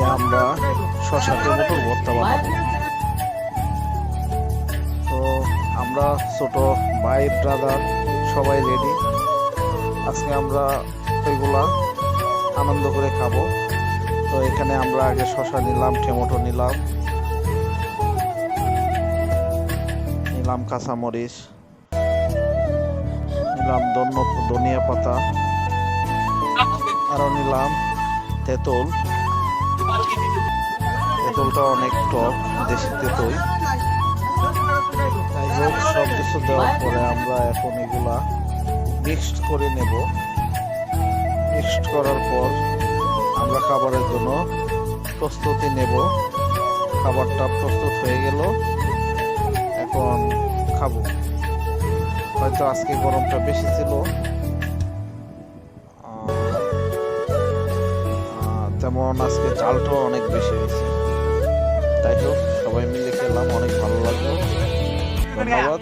আজকে আমরা শশা টমেটোর ভর্তা বানাবো তো আমরা ছোট ভাই ব্রাদার সবাই রেডি আজকে আমরা ওইগুলা আনন্দ করে খাব। তো এখানে আমরা আগে শশা নিলাম, টমেটো নিলাম। নিলাম কাঁচামরিচ। নিলাম ধন্য পাতা। আরও নিলাম তেঁতুল। তেঁতুলটা অনেক টক দেশি তেঁতুল যাই হোক সব কিছু দেওয়ার পরে আমরা এখন এগুলা মিক্সড করে নেব। মিক্সড করার পর আমরা খাবারের জন্য প্রস্তুতি নেব। খাবারটা প্রস্তুত হয়ে গেল। এখন খাব। হয়তো আজকে গরমটা বেশি ছিল। তেমন আজকে চালটাও অনেক বেশি হয়েছে। তাই হোক সবাই মিলে খেলাম অনেক ভালো লাগল। ধন্যবাদ।